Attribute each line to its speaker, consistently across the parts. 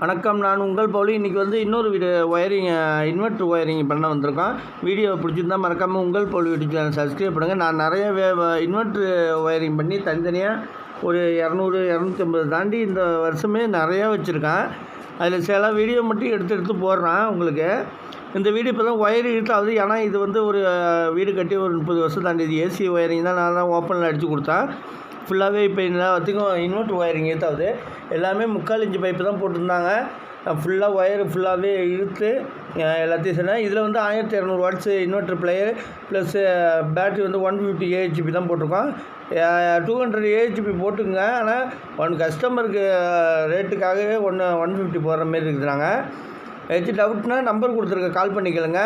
Speaker 1: வணக்கம் நான் உங்கள் பவுலி. இன்றைக்கி வந்து இன்னொரு வீடியோ ஒயரிங் இன்வெர்ட்ரு ஒயரிங் பண்ண வந்திருக்கோம். வீடியோ பிடிச்சிருந்தா மறக்காமல் உங்கள் பவுலி யூடியூப் சேனல் சப்ஸ்கிரைப் பண்ணுங்கள் நான் நிறைய வே இன்வெர்ட்ரு ஒயரிங் பண்ணி தனித்தனியாக ஒரு இரநூறு இரநூத்தி ஐம்பது தாண்டி இந்த வருஷமே நிறையா வச்சுருக்கேன். அதில் சில வீடியோ மட்டும் எடுத்து எடுத்து போடுறேன் உங்களுக்கு. இந்த வீடு இப்போ தான் ஒயர் இழுத்தாகுது ஏன்னா இது வந்து ஒரு வீடு கட்டி ஒரு முப்பது வருஷம் தாண்டி இது ஏசி ஒயரிங் தான் நான் தான் ஓப்பனில் அடித்து கொடுத்தேன். ஃபுல்லாகவே இப்போ எல்லாத்துக்கும் இன்வெர்ட் ஒயரிங் ஏற்றாவது எல்லாமே முக்கால் இன்ச்சு பைப்பு தான் போட்டிருந்தாங்க. ஃபுல்லாக ஒயர் ஃபுல்லாகவே இழுத்து எல்லாத்தையும் சொன்னேன். இதில் வந்து ஆயிரத்தி இரநூறு watts inverter player plus battery வந்து ஒன் ஃபிஃப்டி ஏஹெச்பி தான் போட்டிருக்கோம். டூ ஹண்ட்ரட் ஏஹெச்பி போட்டுங்க ஆனால் ஒன் கஸ்டமருக்கு ரேட்டுக்காகவே ஒன்று ஒன் ஃபிஃப்டி போடுற மாரி இருக்குதுறாங்க ஏதாச்சும் டவுட்னா நம்பர் கொடுத்துருக்க கால் பண்ணிக்கலுங்க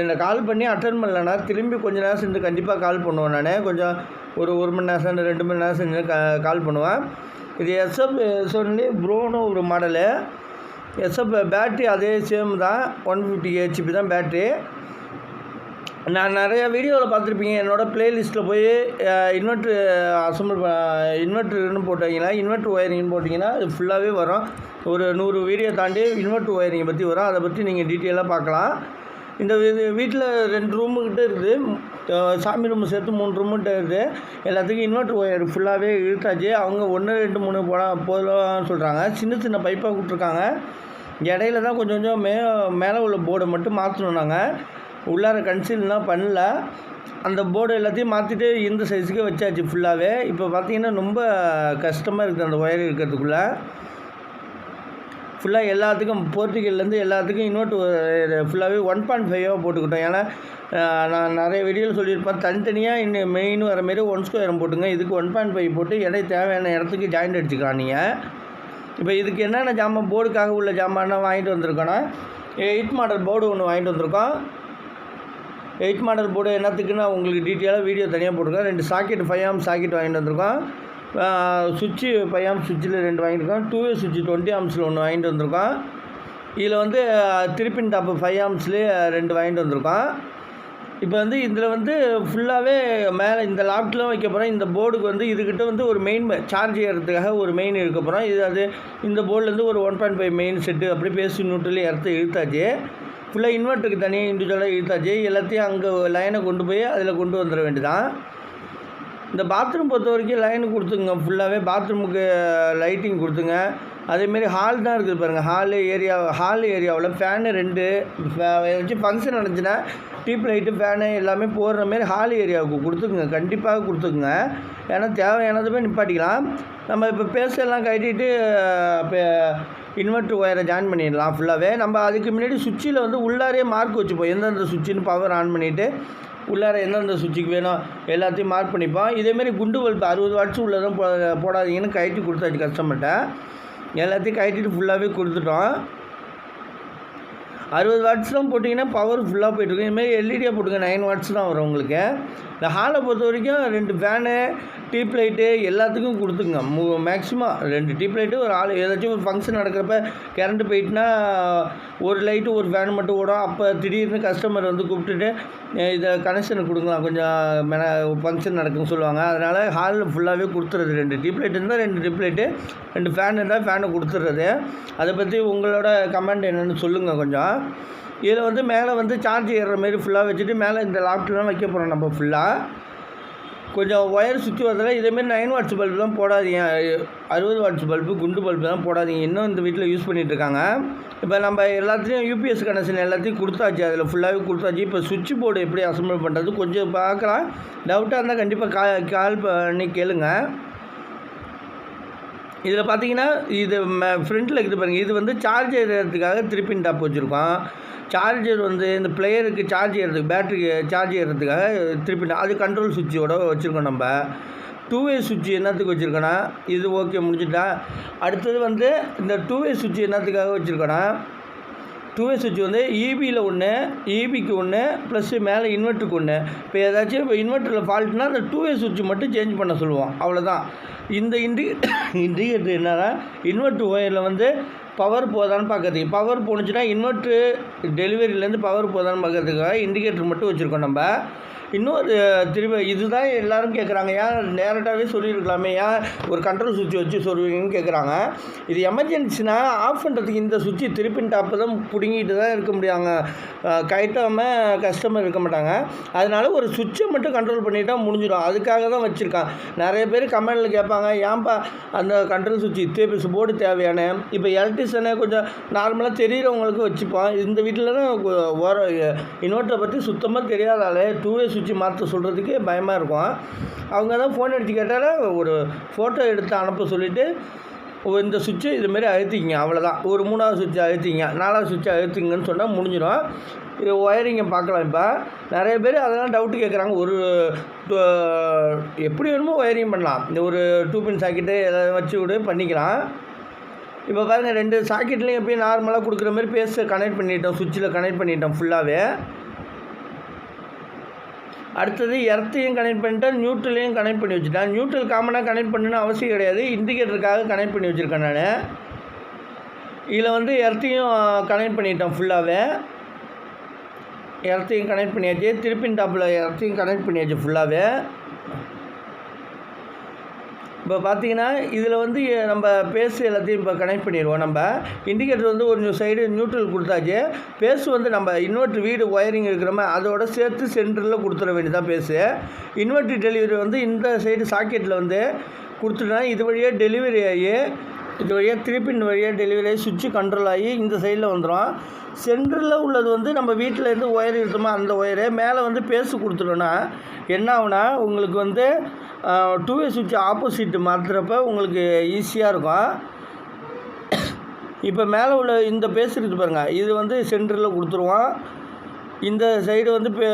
Speaker 1: என்னை கால் பண்ணி அட்டன் பண்ணலன்னா திரும்பி கொஞ்ச நேரம் சென்று கண்டிப்பாக கால் பண்ணுவேன் நான். கொஞ்சம் ஒரு ஒரு மணி நேரம் சென்று ரெண்டு மணி நேரம் சேர்ந்து கா கால் பண்ணுவேன். இது எஸ்எப் சொல்லி ப்ரோன்னு ஒரு மாடலு எஸ்எப் பேட்ரி அதே சேம் தான். ஒன் ஃபிஃப்டி ஹெச்பி தான் பேட்ரி நான் நிறைய வீடியோவில் பார்த்துருப்பீங்க. என்னோடய ப்ளேலிஸ்ட்டில் போய் இன்வெர்ட்ரு அசம்பிள் இன்வெர்ட்ருன்னு போட்டிங்கன்னா இன்வெர்ட்ரு ஒயரிங்னு போட்டிங்கன்னா அது ஃபுல்லாகவே வரும். ஒரு நூறு வீடியோ தாண்டி இன்வெர்ட்ரு ஒயரிங்கை பற்றி வரும். அதை பற்றி நீங்கள் டீட்டெயிலாக பார்க்கலாம். இந்த வீட்டில் ரெண்டு ரூமுக்கிட்ட இருக்குது. சாமி ரூம் சேர்த்து மூணு ரூமுகிட்ட இருக்குது. எல்லாத்துக்கும் இன்வெர்ட்ரு ஒயர் ஃபுல்லாகவே இழுத்தாச்சு. அவங்க ஒன்று ரெண்டு மூணு போட போதலாம்னு சொல்கிறாங்க சின்ன சின்ன பைப்பாக கொடுத்துருக்காங்க. இடையில தான் கொஞ்சம் கொஞ்சம் மே மேலே உள்ள போர்டை மட்டும் மாற்றணும் நாங்கள் உள்ளார கன்சீல்லாம் பண்ணல. அந்த போர்டு எல்லாத்தையும் மாற்றிட்டு இந்த சைஸுக்கே வச்சாச்சு ஃபுல்லாகவே இப்போ பார்த்தீங்கன்னா ரொம்ப கஷ்டமாக இருக்குது அந்த ஒயர் இருக்கிறதுக்குள்ளே. ஃபுல்லாக எல்லாத்துக்கும் போர்ட்டிகல்லேருந்து எல்லாத்துக்கும் இன்னொட்டு ஃபுல்லாகவே ஒன் பாயிண்ட் ஃபைவாக போட்டுக்கிட்டோம். ஏன்னா நான் நிறைய வீடியோவில் சொல்லியிருப்பேன். தனித்தனியாக இன்னும் மெயின் வர மாரி ஒன் ஸ்கொயரம் போட்டுங்க. இதுக்கு ஒன் பாயிண்ட் ஃபைவ் போட்டு இடை தேவையான இடத்துக்கு ஜாயிண்ட் அடிச்சுக்கலாம் நீங்கள் இப்போ இதுக்கு என்னென்ன ஜாமான் போர்டுக்காக உள்ள ஜாமான்லாம் வாங்கிட்டு வந்திருக்கோன்னா எயிட் மாடல் போர்டு ஒன்று வாங்கிட்டு வந்திருக்கோம். எயிட் மாடல் போர்டு என்னத்துக்குன்னு உங்களுக்கு டீட்டெயிலாக வீடியோ தனியாக போட்டிருக்கோம் ரெண்டு சாக்கெட் ஃபைவ் ஆம் சாக்கெட் வாங்கிட்டு வந்திருக்கோம். சுவிட்சு ஃபைவ் ஆம் சுவிட்சில் ரெண்டு வாங்கியிருக்கோம் டூ வே சுவிட்சு டுவெண்ட்டி ஆம்ஸில் ஒன்று வாங்கிட்டு வந்திருக்கோம் இதில் வந்து திருப்பின் டாப்பு ஃபைவ் ஆம்ஸ்லேயே ரெண்டு வாங்கிட்டு வந்திருக்கோம் இப்போ வந்து இதில் வந்து ஃபுல்லாகவே மேலே இந்த லாப்ட்லாம் வைக்க போகிறோம் இந்த போர்டுக்கு வந்து இதுக்கிட்ட வந்து ஒரு மெயின் சார்ஜ் ஏறதுக்காக ஒரு மெயின் இருக்க போகிறோம் இது அது இந்த போர்டுலேருந்து ஒரு one point five main set அப்படி பேசி நூட்டில் இறத்து இழுத்தாச்சு. ஃபுல்லாக இன்வெர்ட்டருக்கு தனியாக இண்டிவிஜுவலாக இழுத்தாச்சு. எல்லாத்தையும் அங்கே லைனை கொண்டு போய் அதில் கொண்டு வந்துட வேண்டியதான் இந்த பாத்ரூம் பொறுத்த வரைக்கும் லைன் கொடுத்துங்க ஃபுல்லாகவே பாத்ரூமுக்கு லைட்டிங் கொடுத்துங்க. அதேமாரி ஹால் தான் இருக்குது பாருங்கள் ஹாலு ஏரியா ஹால் ஏரியாவில் ஃபேனு ரெண்டு ஃபே- ஏதாச்சும் ஃபங்க்ஷன் நடந்துச்சுன்னா டியூப் லைட்டு ஃபேனு எல்லாமே போடுற மாரி ஹால் ஏரியாவுக்கு கொடுத்துக்குங்க. கண்டிப்பாக கொடுத்துக்குங்க. ஏன்னா தேவையானது போய் நிப்பாட்டிக்கலாம். நம்ம இப்போ பேசெல்லாம் கட்டிட்டு இப்போ இன்வெர்ட்ரு ஒயரை ஜாயின் பண்ணிடலாம் ஃபுல்லாகவே நம்ம அதுக்கு முன்னாடி சுவிட்சில் வந்து உள்ளாரே மார்க் வச்சுப்போம். எந்தெந்த சுவிட்சுன்னு பவர் ஆன் பண்ணிவிட்டு உள்ளார எந்தெந்த சுவிட்சுக்கு வேணும் எல்லாத்தையும் மார்க் பண்ணிப்போம் இதேமாரி குண்டு பல்ப் அறுபது வாட்ஸ் உள்ளதான் போ போடாதீங்கன்னு கழட்டி கொடுத்தாச்சு கஸ்டமர்கிட்ட எல்லாத்தையும் கழட்டிட்டு ஃபுல்லாகவே கொடுத்துட்டோம். அறுபது வாட்ஸ் தான் போட்டிங்கன்னா பவர் ஃபுல்லாக போயிட்டுருக்கு இதுமாரி எல்இடியாக போட்டுங்க நைன் வாட்ஸ் தான் வரும் உங்களுக்கு. இந்த ஹாலை பொறுத்த வரைக்கும் ரெண்டு ஃபேனு டீப் லைட்டு எல்லாத்துக்கும் கொடுத்துங்க மு மேக்ஸிமம் ரெண்டு டீப் லைட்டு ஒரு ஆள் ஏதாச்சும் ஒரு ஃபங்க்ஷன் நடக்கிறப்ப கரண்ட் போயிட்டுனா ஒரு லைட்டு ஒரு ஃபேன் மட்டும் ஓடும். அப்போ திடீர்னு கஸ்டமர் வந்து கூப்பிட்டுட்டு இதை கனெக்ஷன் கொடுங்களா கொஞ்சம் மென ஃபங்க்ஷன் நடக்குன்னு சொல்லுவாங்க. அதனால் ஹாலில் ஃபுல்லாகவே கொடுத்துறது. ரெண்டு டீப் லைட் இருந்தால் ரெண்டு டீப் லைட்டு ரெண்டு ஃபேன் இருந்தால் ஃபேனை கொடுத்துட்றது அதை பற்றி உங்களோட கமெண்ட் என்னென்னு சொல்லுங்கள் கொஞ்சம். இதில் வந்து மேலே வந்து சார்ஜ் ஏறுற மாரி ஃபுல்லாக வச்சுட்டு மேலே இந்த லாப்டாப்லாம் வைக்க போகிறோம் நம்ம ஃபுல்லாக கொஞ்சம் ஒயர் சுற்றி வரதில் இதேமாரி நைன் வாட்ஸ் பல்பு தான் போடாதீங்க. அறுபது வாட்ஸ் பல்பு குண்டு பல்பு தான் போடாதீங்க. இன்னும் இந்த வீட்டில் யூஸ் பண்ணிகிட்ருக்காங்க இருக்காங்க. இப்போ நம்ம எல்லாத்துலேயும் யூபிஎஸ் கனெக்ஷன் எல்லாத்தையும் கொடுத்தாச்சு. அதில் ஃபுல்லாகவே கொடுத்தாச்சு. இப்போ சுவிட்ச் போர்டு எப்படி அசம்பிள் பண்ணுறது கொஞ்சம் பார்க்கலாம். டவுட்டாக இருந்தால் கண்டிப்பாக கா கால் பண்ணி கேளுங்கள் இதில் பார்த்தீங்கன்னா இது ஃப்ரண்ட்டில் இருக்குது பாருங்கள் இது வந்து சார்ஜ் ஏறுறதுக்காக திருப்பின் டாப் வச்சுருக்கோம் சார்ஜர் வந்து இந்த பிளேயருக்கு சார்ஜ் ஏறதுக்கு பேட்ரிக்கு சார்ஜ் ஏறுறதுக்காக திருப்பி அது கண்ட்ரோல் சுவிட்சோட வச்சுருக்கோம் நம்ம. டூ வே சுவிட்ச் என்னத்துக்கு வச்சுருக்கோன்னா இது ஓகே முடிஞ்சுட்டா. அடுத்தது வந்து இந்த டூ வே சுவிட்ச் என்னத்துக்காக வச்சுருக்கோன்னா டூ ஏ சுவிட்ச் வந்து இபியில் ஒன்று இபிக்கு ஒன்று ப்ளஸ்ஸு மேலே இன்வெர்ட்டருக்கு ஒன்று இப்போ ஏதாச்சும் இப்போ இன்வெர்ட்டரில் ஃபால்ட்னா அந்த டூ ஏ சுவிட்ச் மட்டும் சேஞ்ச் பண்ண சொல்லுவோம் அவ்வளோதான் இந்த இண்டி இண்டிகேட்டர் என்னன்னா இன்வெர்ட் ஒயரில் வந்து பவர் போதான்னு பார்க்கறதுக்கு பவர் போணுச்சுன்னா இன்வெர்ட்ரு டெலிவரியிலேருந்து பவர் போதான்னு பார்க்கறதுக்காக இண்டிகேட்டர் மட்டும் வச்சுருக்கோம் நம்ம. இன்னொரு திரும்ப இதுதான் எல்லாரும் கேட்குறாங்க ஏன் டேரெக்டாகவே சொல்லியிருக்கலாமே? ஏன் ஒரு கண்ட்ரோல் சுவிட்ச் வச்சு சொல்லுவீங்கன்னு கேட்குறாங்க இது எமர்ஜென்சினா ஆஃப் பண்ணுறதுக்கு இந்த சுவிட்சு திருப்பின் டாப்பு தான் பிடுங்கிட்டு தான் இருக்க முடியாங்க. கட்டாமல் கஸ்டமர் இருக்க மாட்டாங்க. அதனால ஒரு சுவிட்சை மட்டும் கண்ட்ரோல் பண்ணிட்டா முடிஞ்சிடும். அதுக்காக தான் வச்சுருக்கான் நிறைய பேர் கமெண்டில் கேட்பாங்க. ஏன்பா அந்த கண்ட்ரோல் சுவிட்ச் இத்தே போர்டு தேவையான? இப்போ எலக்ட்ரிஷனை கொஞ்சம் நார்மலாக தெரியிறவங்களுக்கு வச்சுப்பான் இந்த வீட்டில் தான் இன்வெர்ட்டரை பற்றி சுத்தமாக தெரியாதாலே? டூ வே சுவிட்ச் மாற்ற சொல்கிறதுக்கு பயமாக இருக்கும். அவங்க தான் ஃபோன் அடித்து கேட்டால் ஒரு ஃபோட்டோ எடுத்து அனுப்ப சொல்லிவிட்டு இந்த சுவிட்சு இதுமாரி அழுத்திக்கிங்க அவ்வளோதான் ஒரு மூணாவது சுவிட்சை அழுத்திங்க நாலாவது சுவிட்சை அழுத்திங்கன்னு சொன்னால் முடிஞ்சிடும். இது ஒயரிங்கை பார்க்கலாம் இப்போ. நிறைய பேர் அதெல்லாம் டவுட்டு கேட்குறாங்க ஒரு எப்படி வேணுமோ ஒயரிங் பண்ணலாம். இந்த ஒரு டூ பின் சாக்கெட்டு எதாவது வச்சு விடு பண்ணிக்கலாம். இப்போ பாருங்கள் ரெண்டு சாக்கெட்லேயும் எப்பயும் நார்மலாக கொடுக்குற மாதிரி பேஸை கனெக்ட் பண்ணிட்டோம் சுவிட்சில் கனெக்ட் பண்ணிட்டோம் ஃபுல்லாகவே அடுத்தது எர்த்தையும் கனெக்ட் பண்ணிட்டேன் நியூட்ரலையும் கனெக்ட் பண்ணி வச்சுட்டேன் நியூட்ரல் காமனாக கனெக்ட் பண்ணணும்னு அவசியம் கிடையாது. இண்டிகேட்டருக்காக கனெக்ட் பண்ணி வச்சுருக்கேன் நான். இதில் வந்து எர்த்தையும் கனெக்ட் பண்ணிட்டேன் ஃபுல்லாகவே எர்த்தையும் கனெக்ட் பண்ணியாச்சு. திருப்பின் டாப்பில் எர்த்தையும் கனெக்ட் பண்ணியாச்சு ஃபுல்லாகவே இப்போ பார்த்தீங்கன்னா இதில் வந்து நம்ம பேஸ் எல்லாத்தையும் இப்போ கனெக்ட் பண்ணிடுவோம் நம்ம. இண்டிகேட்டர் வந்து ஒரு சைடு நியூட்ரல் கொடுத்தாச்சு. பேஸ் வந்து நம்ம இன்வெர்ட்ரு வீடு ஒயரிங் இருக்கிறோம அதோட சேர்த்து சென்டரில் கொடுத்துட வேண்டியதான் பேஸு இன்வெர்ட்ரு டெலிவரி வந்து இந்த சைடு சாக்கெட்டில் வந்து கொடுத்துட்டா இது வழியாக டெலிவரி ஆகி இது வழியாக திருப்பி இந்த வழியாக டெலிவரி ஆகி சுவிட்சு கண்ட்ரோல் ஆகி இந்த சைடில் வந்துடும் சென்டரில் உள்ளது வந்து நம்ம வீட்டில் இருந்து ஒயர் எடுத்தோமோ அந்த ஒயரு மேலே வந்து பேசு கொடுத்துட்டோன்னா என்ன ஆகுனா உங்களுக்கு வந்து டூ வே சுவிட்ச் ஆப்போசிட் மாற்றுறப்ப உங்களுக்கு ஈஸியாக இருக்கும். இப்போ மேலே உள்ள இந்த பேசுகிறது பாருங்கள் இது வந்து சென்டரில் கொடுத்துருவோம். இந்த சைடு வந்து இப்போ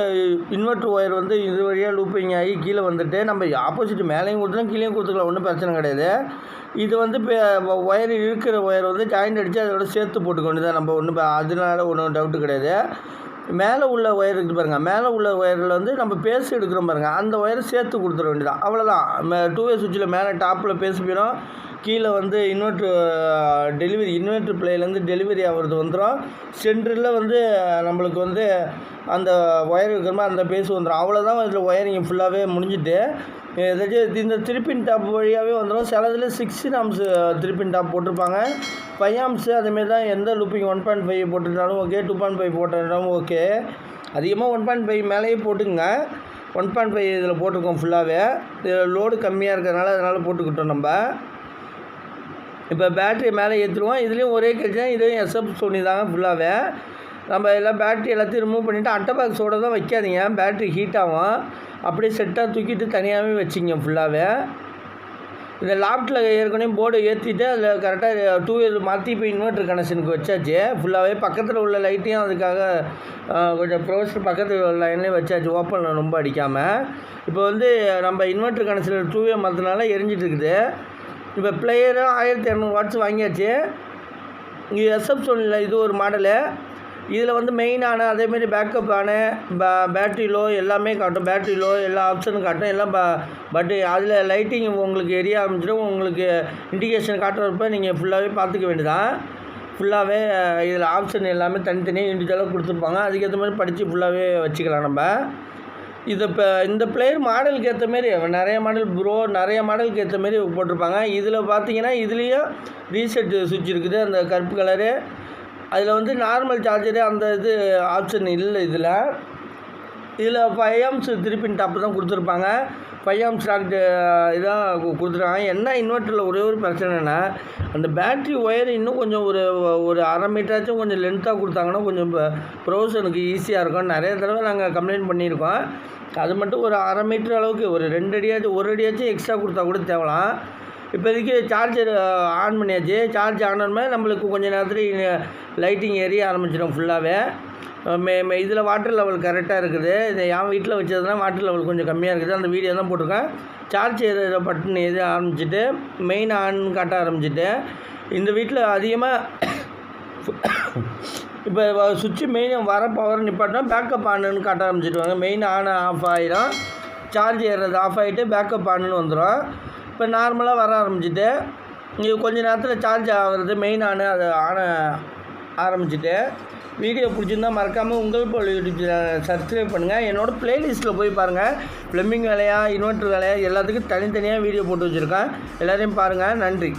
Speaker 1: இன்வெர்ட்ரு ஒயர் வந்து இது வழியாக லூப்பிங் ஆகி கீழே வந்துட்டு நம்ம ஆப்போசிட் மேலேயும் கொடுத்துலாம் கீழேயும் கொடுத்துக்கலாம் ஒன்றும் பிரச்சனை கிடையாது. இது வந்து இப்போ ஒயர் இருக்கிற ஒயர் வந்து ஜாயிண்ட் அடித்து அதோட சேர்த்து போட்டுக்க வேண்டியதான் நம்ம ஒன்றும் அதனால ஒன்றும் டவுட்டு கிடையாது. மேலே உள்ள ஒயர் இருக்குது பாருங்கள் மேலே உள்ள ஒயரில் வந்து நம்ம பேசி எடுக்கிறோம் பாருங்கள் அந்த ஒயரை சேர்த்து கொடுத்துட வேண்டியதான் அவ்வளோதான் டூ வே சுவிட்சில் மேலே டாப்பில் பேசி போயிடும் கீழே வந்து இன்வெர்ட்ரு டெலிவரி இன்வெர்ட்ரு பிளேலேருந்து டெலிவரி ஆகிறது வந்துடும் சென்டரில் வந்து நம்மளுக்கு வந்து அந்த ஒயர் இருக்கிற மாதிரி அந்த பேஸ் வந்துடும் அவ்வளோதான் இதில் ஒயரிங் ஃபுல்லாகவே முடிஞ்சிட்டு ஏதாச்சும் இந்த திருப்பின் டாப் வழியாகவே வந்துடும் சிலதில் சிக்ஸ்டின் ஆம்ஸ் திருப்பின் டாப் போட்டிருப்பாங்க. ஃபைவ் ஆம்ஸு அதுமாரி தான் எந்த லுப்பிங் ஒன் பாயிண்ட் ஃபைவ் போட்டிருந்தாலும் ஓகே டூ பாயிண்ட் ஃபைவ் போட்டிருந்தாலும் ஓகே அதிகமாக ஒன் பாயிண்ட் ஃபைவ் மேலேயே போட்டுங்க ஒன் பாயிண்ட் ஃபைவ் இதில் போட்டிருக்கோம் ஃபுல்லாகவே இதில் லோடு கம்மியாக இருக்கிறதுனால அதனால் போட்டுக்கிட்டோம் நம்ம. இப்போ பேட்ரி மேலே ஏற்றுருவோம் இதுலேயும் ஒரே கேஜ் இதுவும் எஸ்எப் சோனி தாங்க ஃபுல்லாகவே நம்ம எல்லாம் பேட்ரி எல்லாத்தையும் ரிமூவ் பண்ணிவிட்டு அட்டை பாக்ஸோடு தான் வைக்காதீங்க. பேட்ரி ஹீட் ஆகும். அப்படியே செட்டாக தூக்கிட்டு தனியாகவே வச்சிங்க ஃபுல்லாகவே இந்த லாப்டில் ஏற்கனவே போர்டு ஏற்றிட்டு அதில் கரெக்டாக டூ வீலர் மாற்றி இப்போ இன்வெர்ட்ரு கனெக்ஷனுக்கு வச்சாச்சு. ஃபுல்லாகவே பக்கத்தில் உள்ள லைட்டையும் அதுக்காக கொஞ்சம் ப்ரொஃபஷனல் பக்கத்தில் உள்ள லைன்லேயும் வச்சாச்சு. ஓப்பனில் ரொம்ப அடிக்காமல் இப்போ வந்து நம்ம இன்வெர்ட்ரு கனெக்ஷன் டூ வே மாற்றினால எரிஞ்சிட்டு இருக்குது. இப்போ பிளேயரும் ஆயிரத்தி இரநூறு வாட்ஸ் வாங்கியாச்சு. இது எஸ்எப் இது ஒரு மாடலு இதில் வந்து மெயினான அதேமாரி பேக்கப்பான பே பேட்ரி லோ எல்லாமே காட்டும். பேட்ரி லோ எல்லா ஆப்ஷனும் காட்டும். எல்லாம் ப பட் அதில் லைட்டிங் உங்களுக்கு எரிய ஆரம்பிச்சிடும் உங்களுக்கு இண்டிகேஷன் காட்டுறப்ப நீங்கள் ஃபுல்லாகவே பார்த்துக்க வேண்டியதான் ஃபுல்லாகவே இதில் ஆப்ஷன் எல்லாமே தனித்தனியாக இண்டிவிஜுவலாக கொடுத்துருப்பாங்க. அதுக்கேற்ற மாதிரி படித்து ஃபுல்லாகவே வச்சுக்கலாம் நம்ம. இது இப்போ இந்த பிளேயர் மாடலுக்கு ஏற்ற மாரி நிறைய மாடல் ப்ரோ நிறைய மாடலுக்கு ஏற்ற மாரி போட்டிருப்பாங்க. இதில் பார்த்தீங்கன்னா இதுலேயும் ரீசெட் சுவிட்ச் இருக்குது. அந்த கருப்பு கலரு அதில் வந்து நார்மல் சார்ஜரு அந்த இது ஆப்ஷன் இல்லை இதில். இதில் ஃபைவ் எம்ஸ் திருப்பின் டாப்பு தான் கொடுத்துருப்பாங்க. ஃபைவ் ஆம் டாக்ட் இதான் கொடுத்துருக்காங்க. என்ன இன்வெர்ட்டரில் ஒரே ஒரு பிரச்சனைனா அந்த பேட்ரி ஒயர் இன்னும் கொஞ்சம் ஒரு ஒரு அரை மீட்டராச்சும் கொஞ்சம் லென்த்தாக கொடுத்தாங்கன்னா கொஞ்சம் ப்ரௌசனுக்கு ஈஸியாக இருக்கும். நிறைய தடவை நாங்கள் கம்ப்ளைண்ட் பண்ணியிருக்கோம். அது மட்டும் ஒரு அரை மீட்டர் அளவுக்கு ஒரு ரெண்டு அடியாச்சும் ஒரு அடியாச்சும் எக்ஸ்ட்ரா கொடுத்தா கூட தேவலாம். இப்போதைக்கு சார்ஜர் ஆன் பண்ணியாச்சு. சார்ஜ் ஆன் ஆனமே நம்மளுக்கு கொஞ்சம் நேரத்தில் லைட்டிங் எரிய ஆரம்பிச்சிடும் ஃபுல்லாகவே மே மே இதில் வாட்டர் லெவல் கரெக்டாக இருக்குது. இதை என் வீட்டில் வச்சதுனா வாட்டர் லெவல் கொஞ்சம் கம்மியாக இருக்குது. அந்த வீடியோ தான் போட்டிருக்கேன். சார்ஜ் ஏற பட்டன் எது ஆரம்பிச்சிட்டு மெயின் ஆன் காட்ட ஆரம்பிச்சிட்டு இந்த வீட்டில் அதிகமாக இப்போ சுவிட்சு மெயின் வர பவர் நிப்பாட்டினா பேக்கப் ஆனுன்னு காட்ட ஆரம்பிச்சிடுவாங்க. மெயின் ஆன் ஆஃப் ஆகிடும் சார்ஜ் ஏறுறது ஆஃப் ஆகிட்டு பேக்கப் ஆனுன்னு வந்துடும் இப்போ நார்மலாக வர ஆரம்பிச்சிட்டு இங்கே கொஞ்ச நேரத்தில் சார்ஜ் ஆகிறது மெயின் ஆனு அது ஆன ஆரம்பிச்சிட்டு வீடியோ பிடிச்சிருந்தா மறக்காமல் உங்கள் போல் யூடியூப் சேனல் சப்ஸ்கிரைப் பண்ணுங்கள் என்னோடய ப்ளேலிஸ்ட்டில் போய் பாருங்கள் ப்ளம்பிங் வேலையா இன்வெர்ட்டர் வேலையாக எல்லாத்துக்கும் தனித்தனியாக வீடியோ போட்டு வச்சுருக்கேன். எல்லாரையும் பாருங்கள் நன்றி.